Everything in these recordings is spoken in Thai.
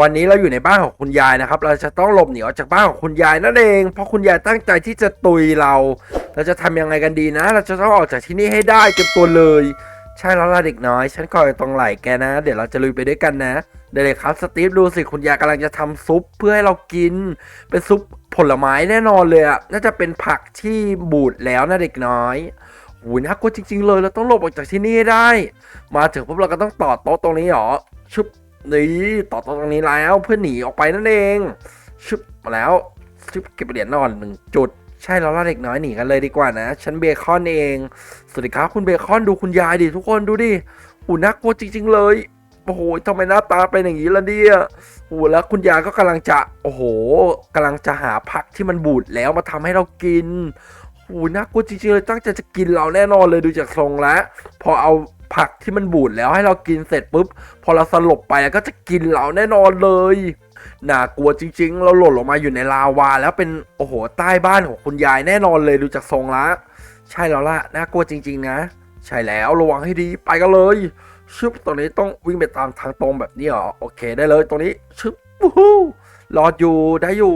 วันนี้เราอยู่ในบ้านของคุณยายนะครับ เราจะต้องหลบหนีออกจากบ้านของคุณยายนั่นเอง เพราะคุณยายตั้งใจที่จะตุยเรา เราจะทำยังไงกันดีนะ เราจะต้องออกจากที่นี่ให้ได้เก็บตัวเลย ใช่แล้วล่ะเด็กน้อย ฉันคอยตรงไหล่แกนะ เดี๋ยวเราจะลุยไปด้วยกันนะเดี๋ยวครับสตีฟดูสิคุณยายกำลังจะทำซุปเพื่อให้เรากิน เป็นซุปผลไม้แน่นอนเลยอะน่าจะเป็นผักที่บูดแล้วนะเด็กน้อยโอ้ยน่ากลัวจริง ๆ เลยเราต้องหลบออกจากที่นี่ให้ได้ มาถึงปุ๊บเราก็ต้องต่อโต๊ะตรงนี้หรอชุบ นี่ต่อตรงนี้แล้วเพื่อหนีออกไปนั่นเองชุบมาแล้วชุบเก็บเหรียญนอนหนึ่งจุด ใช่แล้วล่ะเด็กน้อยหนีกันเลยดีกว่านะฉันเบคอนเอง สวัสดีครับคุณเบคอนดูคุณยายดิทุกคนดูดิโอ้น่ากลัวจริง ๆ เลยโอ้โหทำไมหน้าตาเป็นอย่างนี้ล่ะเนี่ยโอ้แล้วคุณยายก็กำลังจะโอ้โหกำลังจะหาผักที่มันบูดแล้วมาทำให้เรากินโอ้น่ากลัวจริงๆเลยตั้งใจจะกินเราแน่นอนเลยดูจากทรงแล้วพอเอา ผักที่มันบูดแล้วให้เรากินเสร็จปุ๊บ พอเราสลบไปก็จะกินเราแน่นอนเลยน่ากลัวจริง ๆ เราหล่นลงมาอยู่ในลาวา แล้วเป็นโอ้โหใต้บ้านของคุณยายแน่นอนเลยดูจากทรงละ ใช่แล้วล่ะน่ากลัวจริง ๆ นะ ใช่แล้วระวังให้ดีไปกันเลยชึบตรงนี้ต้องวิ่งไปตามทางตรงแบบนี้เหรอโอเคได้เลยตรงนี้ชึบวู้ฮู้รอดอยู่ได้อยู่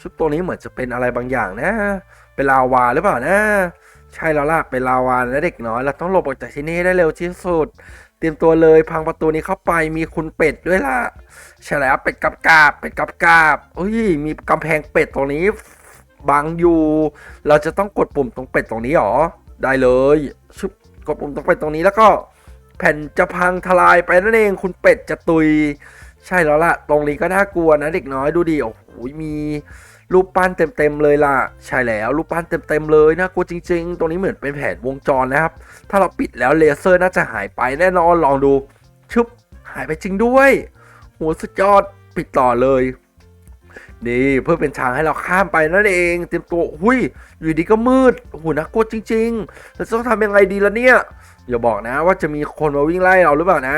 ชึบตรงนี้เหมือนจะเป็นอะไรบางอย่างนะ เป็นลาวาหรือเปล่านะ ใช่แล้วล่ะเป็นลาวานและเด็กน้อยเราต้องหลบออกจากที่นี่ให้ได้เร็วที่สุด เตรียมตัวเลยพังประตูนี้เข้าไปมีคุณเป็ดด้วยล่ะใช่แล้วเป็ดกับกาบเป็ดกับกาบเอ้ยมีกำแพงเป็ดตรงนี้บังอยู่ เราจะต้องกดปุ่มตรงเป็ดตรงนี้หรอได้เลยชึบกดปุ่มตรงเป็ดตรงนี้แล้วก็ แผ่นจะพังทลายไปนั่นเองคุณเป็ดจะตุย ใช่แล้วล่ะ ตรงนี้ก็น่ากลัวนะเด็กน้อยดูดิโอ้โหมี รูปปั้นเต็มๆเลยล่ะ ใช่แล้วรูปปั้นเต็มๆเลยน่ากลัวจริง ๆ ตรงนี้เหมือนเป็นแผนวงจรนะครับ ถ้าเราปิดแล้วเลเซอร์น่าจะหายไปแน่นอนลองดูชึบหายไปจริงด้วยโหสุดยอดปิดต่อเลยนี่เพื่อเป็นทางให้เราข้ามไปนั่นเอง เตรียมตัวหุยอยู่ดีก็มืดโอ้โหน่ากลัวจริงๆเราจะต้องทำยังไงดีล่ะเนี่ยอย่าบอกนะว่าจะมีคนมาวิ่งไล่เราหรือเปล่านะ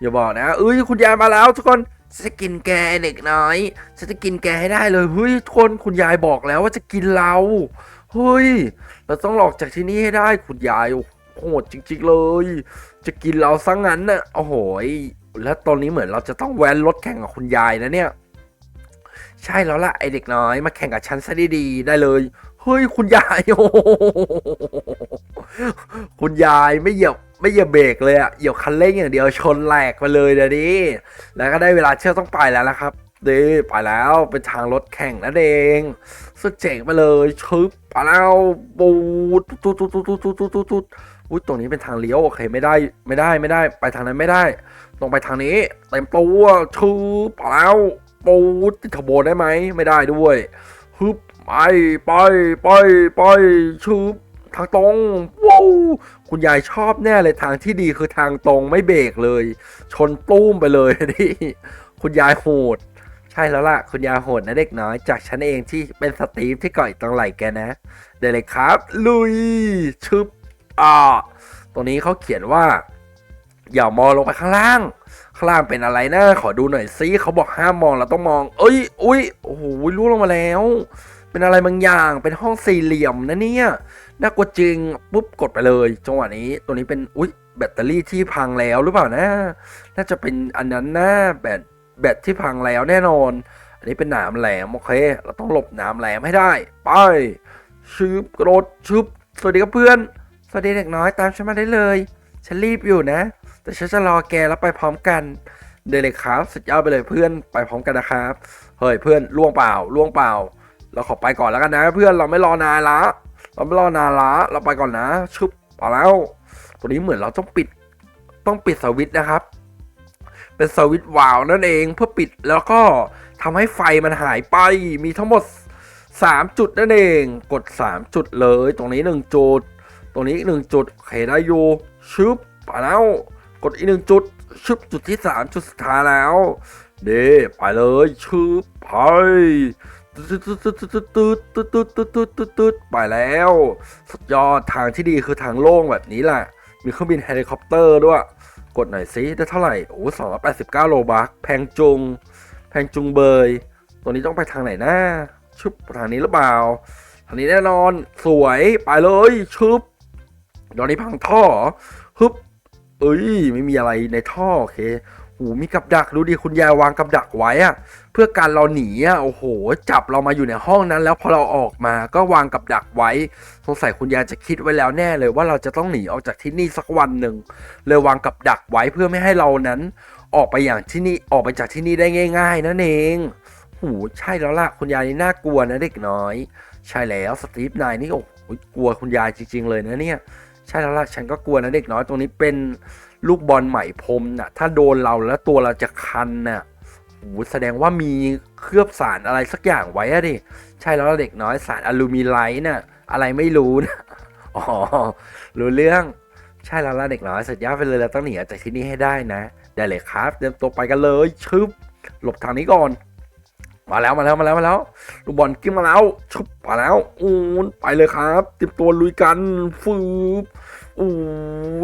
อย่าบอกนะเอ้ยคุณยายมาแล้วทุกคน ฉันจะกินแกเด็กน้อยฉันจะกินแกให้ได้เลยเฮ้ยทุกคนคุณยายบอกแล้วว่าจะกินเราเฮ้ยเราต้องหลอกจากที่นี่ให้ได้คุณยายโหดจริงๆเลย จะกินเราซะงงั้นน่ะโอ้โหแล้วตอนนี้เหมือนเราจะต้องแว้นรถแข่งกับคุณยายนะเนี่ย ใช่แล้วล่ะไอเด็กน้อยมาแข่งกับฉันซะดีๆได้เลยเฮ้ยคุณยายโอ้โหคุณยายไม่เหยียบ ไม่เหยียบเบรกเลยอะเหยียบคันเร่งอย่างเดียวชนแหลกไปเลยเดี๋ยวนี้แล้วก็ได้เวลาเชื่อต้องไปแล้วนะครับดีไปแล้วเป็นทางรถแข่งนั่นเองสุดเจ๋งไปเลยชึบไปแล้วปูดตุ๊ดตุ๊ดตุ๊ดตุ๊ดตุ๊ดตุ๊ดตุ๊ดตุ๊อุ้ยตรงนี้เป็นทางเลี้ยวโอเคไม่ได้ไม่ได้ไม่ได้ ไปทางนั้นไม่ได้ต้องไปทางนี้เต็มตัวชึบไปแล้วปูติดขบวนได้ไหมไม่ได้ด้วยฮึบไปไปไปไปชึบ ทางตรงว้าวคุณยายชอบแน่เลยทางที่ดีคือทางตรงไม่เบรกเลย ชนตุ้มไปเลยนี่คุณยายโหด ใช่แล้วล่ะ คุณยายโหดนะเด็กน้อย จากฉันเองที่เป็นสตีฟที่ก่อยตรงไหล่แกนะเดี๋ยวเลยครับ ลุยชึบอ่าตรงนี้เขาเขียนว่า อย่ามองลงไปข้างล่างข้างล่างเป็นอะไรนะขอดูหน่อยซิเขาบอกห้ามมองเราต้องมอง เอ้ยอุ้ยโอ้โหล่วงลงมาแล้ว เป็นอะไรบางอย่างเป็นห้องสี่เหลี่ยมนะเนี่ย น่ากลัวจริงปุ๊บกดไปเลยจังหวะนี้ตัวนี้เป็นอุ๊ยแบตเตอรี่ที่พังแล้วหรือเปล่านะน่าจะเป็นอันนั้นนะแบตแบตที่พังแล้วแน่นอน อันนี้เป็นหนามแหลมโอเค เราต้องหลบหนามแหลมให้ได้ ไปชืบกระโดดชืบสวัสดีครับเพื่อน สวัสดีเด็กน้อยตามฉันมาได้เลย ฉันรีบอยู่นะ แต่ฉันจะรอแกแล้วไปพร้อมกันเดเลยครับสุดยอดไปเลยเพื่อนไปพร้อมกันนะครับเฮ้ยเพื่อนล่วงเปล่าล่วงเปล่า เราขอไปก่อนแล้วกันนะ เพื่อนเราไม่รอนานละ เราไม่รอนานละเราไปก่อนนะชึบไปแล้ว ตัวนี้เหมือนเราต้องปิด ต้องปิดสวิตช์นะครับ เป็นสวิตช์วาล์วนั่นเองเพื่อปิดแล้วก็ทำให้ไฟมันหายไปมีทั้งหมด 3 จุดนั่นเอง กด 3 จุดเลย ตรงนี้ 1 จุด ตรงนี้อีกหนึ่งจุดโอเคได้อยู่ชึบไปแล้วกดอีกหนึ่งจุดชึบจุดที่ 3 จุดสุดท้ายแล้วเด้ไปเลยชึบไป ตืดตืดตืดตืดตืดตืดตืดตืดตืดตืดตืดไปแล้ว สุดยอดทางที่ดีคือทางโล่งแบบนี้แหละ มีเครื่องบินเฮลิคอปเตอร์ด้วย กดหน่อยซิได้เท่าไหร่ โอ้สองร้อยแปดสิบเก้าโลบักแพงจุง แพงจุงเบย ตัวนี้ต้องไปทางไหนนะชึบทางนี้หรือเปล่า ทางนี้แน่นอน สวย ไปเลยชึบตอนนี้พังท่อเหรอฮึบเอ้ย ไม่มีอะไรในท่อ โอเค โอ้โหมีกับดักดูดิคุณยายวางกับดักไว้อะเพื่อการเราหนีอะโอ้โห จับเรามาอยู่ในห้องนั้น แล้วพอเราออกมาก็วางกับดักไว้ สงสัยคุณยายจะคิดไว้แล้วแน่เลยว่าเราจะต้องหนีออกจากที่นี่สักวันหนึ่งเลยวางกับดักไว้เพื่อไม่ให้เรานั้น ออกไปอย่างที่นี่ออกไปจากที่นี่ได้ง่าย ๆ นั่นเองโหใช่แล้วล่ะคุณยายนี่น่ากลัวนะเด็กน้อย ใช่แล้วสตีฟนายนี่โอ้โหกลัวคุณยายจริง ๆ เลยนะเนี่ย ใช่แล้วล่ะฉันก็กลัวนะเด็กน้อยตรงนี้เป็น ลูกบอลไหม่พรมน่ะ ถ้าโดนเราแล้วตัวเราจะคันน่ะโอ้โหแสดงว่ามีเคลือบสารอะไรสักอย่างไว้อะดิ ใช่แล้วล่ะเด็กน้อยสารอลูมิไลท์น่ะ อะไรไม่รู้นะอ๋อ รู้เรื่อง ใช่แล้วล่ะเด็กน้อยสุดยอดไปเลยเราต้องหนีออกจากที่นี่ให้ได้นะ ได้เลยครับ เตรียมตัวไปกันเลย ชึบ หลบทางนี้ก่อน มาแล้วมาแล้วมาแล้วมาแล้ว ลูกบอลกิ้งมาแล้วชุบมาแล้ว อูนไปเลยครับ เตรียมตัวลุยกัน ฟืบ อู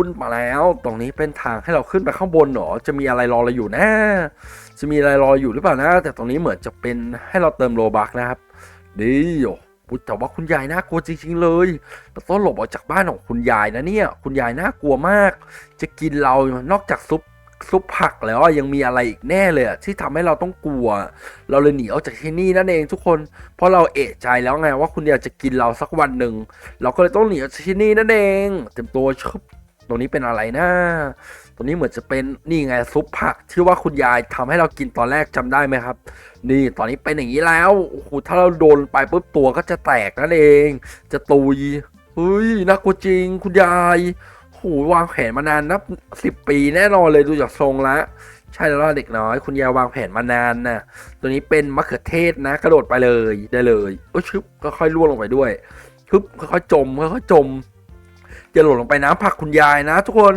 นมาแล้ว ตรงนี้เป็นทางให้เราขึ้นไปข้างบนเหรอ จะมีอะไรรอเราอยู่นะ จะมีอะไรรออยู่หรือเปล่านะ แต่ตรงนี้เหมือนจะเป็นให้เราเติมโลบักนะครับ ดีโอ้พูดแต่ว่าคุณยายน่ากลัวจริงๆเลยเราต้องหลบออกจากบ้านของคุณยายนะเนี่ย คุณยายน่ากลัวมาก จะกินเรา นอกจากซุป ซุปผักแล้วอะยังมีอะไรอีกแน่เลยอะที่ทำให้เราต้องกลัว เราเลยหนีออกจากที่นี่นั่นเองทุกคน เพราะเราเอะใจแล้วไงว่าคุณยายจะกินเราสักวันหนึ่งเราก็เลยต้องหนีออกจากที่นี่นั่นเองเต็มตัวชึบตรงนี้เป็นอะไรนะตรงนี้เหมือนจะเป็นนี่ไงซุปผักที่ว่าคุณยายทำให้เรากินตอนแรกจำได้ไหมครับ นี่ตอนนี้เป็นอย่างนี้แล้วโอ้โหถ้าเราโดนไปปุ๊บตัวก็จะแตกนั่นเอง จะตุยเฮ้ยน่ากลัวจริง คุณยาย หวางแผนมานานนับสิบปีแน่นอนเลยดูจากทรงละ ใช่แล้วล่ะเด็กน้อย คุณยายวางแผนมานานนะตัวนี้เป็นมะเขือเทศนะ กระโดดไปเลยได้เลยโอ้ชึบก็ค่อยล่วงลงไปด้วยชึบค่อยจมค่อยจมจะหล่นลงไปน้ำผักคุณยายนะ ทุกคน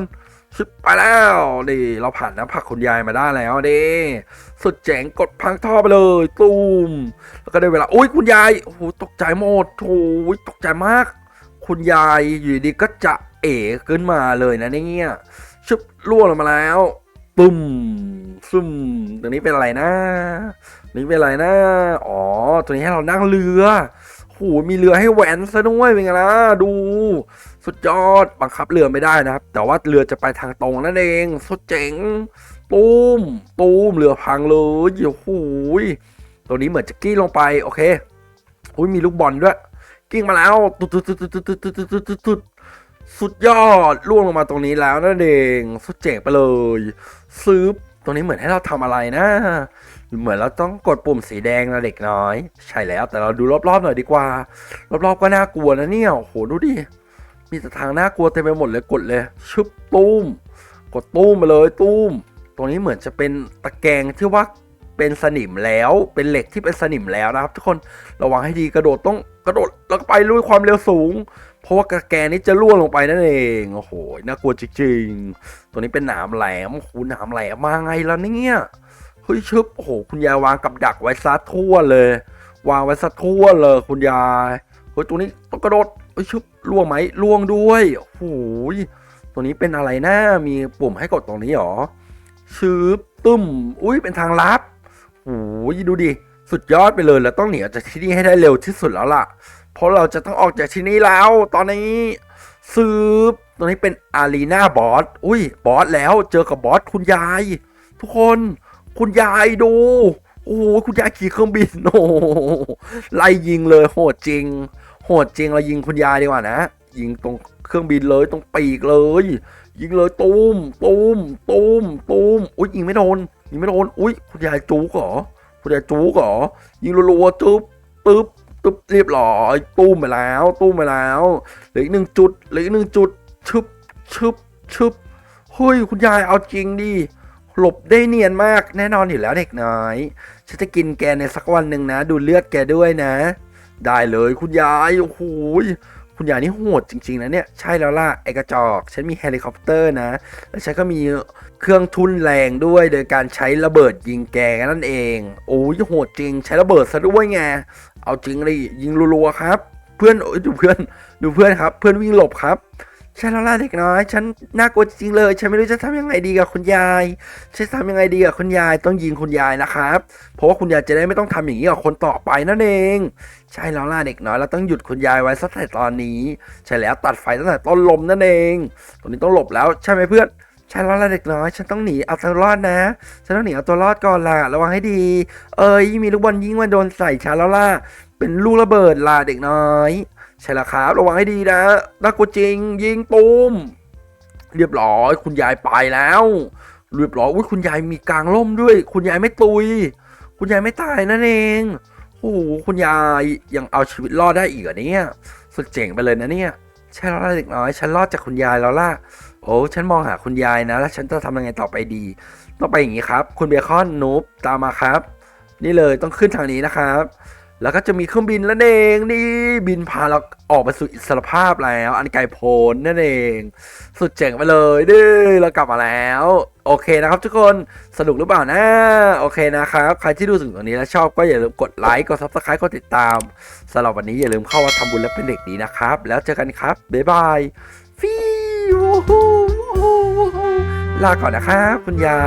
ชึบไปแล้วดิเราผ่านน้ำผักคุณยายมาได้แล้วดิสุดเจ๋งกดพังท่อไปเลยตูมแล้วก็ได้เวลาอุ้ยคุณยายโอ้โหตกใจหมดโอ้ยตกใจมาก คุณยายอยู่ดีก็จะ เอ๋ขึ้นมาเลยนะเนี่ยชึบล่วงลงมาแล้วปึ้มซึมตรงนี้เป็นอะไรนะนี้เป็นอะไรนะ อ๋อตัวนี้ให้เรานั่งเรือโหมีเรือให้แหวนซะด้วยเป็นไงล่ะดู สุดยอดบังคับเรือไม่ได้นะครับ แต่ว่าเรือจะไปทางตรงนั่นเองสุดเจ๋งตูมตูมเรือพังเลยโอ้โหยตัวนี้เหมือนจะกิ้ลงไปโอเคอุ้ยมีลูกบอลด้วยกิ้งมาแล้วตุดตุดตุดตุดตุดตุดตุดตุด สุดยอดล่วงลงมาตรงนี้แล้วนั่นเองสุดเจ๋งไปเลย ซื้อตรงนี้เหมือนให้เราทำอะไรนะ เหมือนเราต้องกดปุ่มสีแดงนะเด็กน้อย ใช่แล้ว แต่เราดูรอบๆหน่อยดีกว่า รอบๆก็น่ากลัวนะเนี่ยโอ้โหดูดิมีแต่ทางน่ากลัวเต็มไปหมดเลยกดเลยชึบตุ้ม กดตุ้มมาเลยตุ้ม ตรงนี้เหมือนจะเป็นตะแกรงที่ว่าเป็นสนิมแล้วเป็นเหล็กที่เป็นสนิมแล้วนะครับ ทุกคนระวังให้ดีกระโดดต้อง กระโดดแล้วก็ไปลุยความเร็วสูง เพราะว่ากระแกนี้จะล่วงลงไปนั่นเองโอ้โหน่ากลัวจริงๆ ตัวนี้เป็นหนามแหลมโอ้โหนามแหลมมาไงล่ะเนี่ยเฮ้ยชึบโอ้โหคุณยายวางกับดักไว้ซะทั่วเลย วางไว้ซะทั่วเลยคุณยายเฮ้ยตัวนี้ต้องกระโดดเฮ้ยชึบล่วงไหมล่วงด้วยโอ้โหตัวนี้เป็นอะไรนะมีปุ่มให้กดตรงนี้หรอชืบตึ้มอุ้ยเป็นทางลับโอ้ยดูดิ สุดยอดไปเลยแล้วต้องหนีออกจากที่นี่ให้ได้เร็วที่สุดแล้วล่ะ เพราะเราจะต้องออกจากที่นี่แล้ว ตอนนี้สืบตรงนี้เป็นอารีนาบอส อุ้ยบอสแล้วเจอกับบอสคุณยาย ทุกคนคุณยายดู โอ้โหคุณยายขี่เครื่องบินโอ้ไล่ยิงเลยโหดจริง โหดจริงเรายิงคุณยายดีกว่านะ ยิงตรงเครื่องบินเลยตรงปีกเลย ยิงเลยตูมตูมตูมตูมอุ้ยยิงไม่โดนยิงไม่โดนอุ้ยคุณยายจูกเหรอ คุณยายจูกเหรอยิงรัวๆตึ๊บตึ๊บตึ๊บเรียบร้อยตูมไปแล้วตูมไปแล้วเหลืออีกหนึ่งจุดเหลืออีกหนึ่งจุดชึบชึบชึบเฮ้ยคุณยายเอาจริงดิหลบได้เนียนมากแน่นอนอยู่แล้วเด็กน้อยฉันจะกินแกในสักวันหนึ่งนะ ดูเลือดแกด้วยนะ ได้เลยคุณยายโอ้โห คุณยายนี่โหดจริง ๆ นะเนี่ย ใช่แล้วล่ะ ไอกระจอก ฉันมีเฮลิคอปเตอร์นะ แล้วฉันก็มีเครื่องทุนแรงด้วยโดยการใช้ระเบิดยิงแกนั่นเอง โอ้ยโหดจริง ใช้ระเบิดซะด้วยไง เอาจริงเลยยิงรัวๆครับ เพื่อนโอ้ยดูเพื่อนดูเพื่อนครับ เพื่อนวิ่งหลบครับ ใช่แล้วล่ะเด็กน้อย ฉันน่ากลัวจริงเลย ฉันไม่รู้จะทำยังไงดีกับคุณยายฉันทำยังไงดีกับคุณยายต้องยิงคุณยายนะครับ เพราะว่าคุณยายจะได้ไม่ต้องทำอย่างนี้กับคนต่อไปนั่นเอง ใช่แล้วล่ะเด็กน้อยเราต้องหยุดคุณยายไว้สักแต่ตอนนี้ ใช่แล้วตัดไฟตั้งแต่ต้นลมนั่นเองตรงนี้ต้องหลบแล้วใช่ไหมเพื่อนฉันรอดละเด็กน้อย ฉันต้องหนีเอาตัวรอดนะ ฉันต้องหนีเอาตัวรอดก่อนล่ะ ระวังให้ดี เอ้ยมีลูกบอลยิงมาโดนใส่ฉันแล้วล่ะ เป็นลูกระเบิดล่ะเด็กน้อย ใช่แล้วครับ ระวังให้ดีนะน่ากลัวจริง ยิงตูมเรียบร้อย คุณยายไปแล้ว เรียบร้อยอุ้ยคุณยายมีกลางร่มด้วย คุณยายไม่ตุย คุณยายไม่ตายนั่นเองโอ้โหคุณยายยังเอาชีวิตรอดได้อีกเหรอเนี่ย สุดเจ๋งไปเลยนะเนี่ยใช่แล้วล่ะเด็กน้อย ฉันรอดจากคุณยายแล้วล่ะ โอ้ฉันมองหาคุณยายนะ แล้วฉันจะทำยังไงต่อไปดี ต้องไปอย่างนี้ครับ คุณเบคอนนูบตามมาครับ นี่เลยต้องขึ้นทางนี้นะครับ แล้วก็จะมีเครื่องบินแล้วเองนี่บินพาเราออกไปสู่อิสรภาพแล้ว อันไกลโพ้นนั่นเอง สุดเจ๋งไปเลยดิเรากลับมาแล้ว โอเคนะครับทุกคนสนุกหรือเปล่านะ โอเคนะครับ ใครที่ดูถึงตรงนี้แล้วชอบก็อย่าลืมกดไลค์กดซับสไครต์กดติดตามสำหรับวันนี้อย่าลืมเข้าวัดทำบุญและเป็นเด็กดีนะครับ แล้วเจอกันครับ บ๊ายบายฟิวลาก่อนนะครับ คุณยาย